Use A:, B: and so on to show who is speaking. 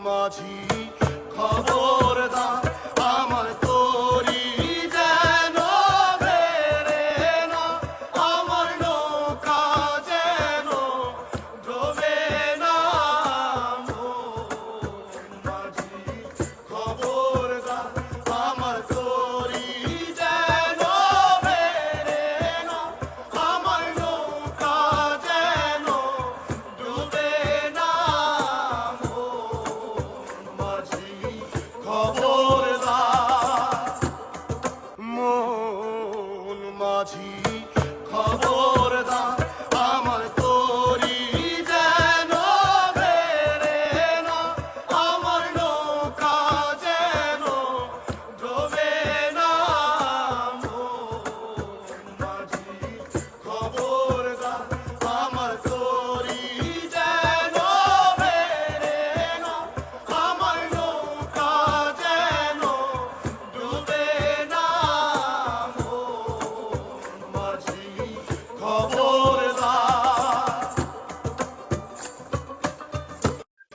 A: মাঝি খাব 맞이 가봐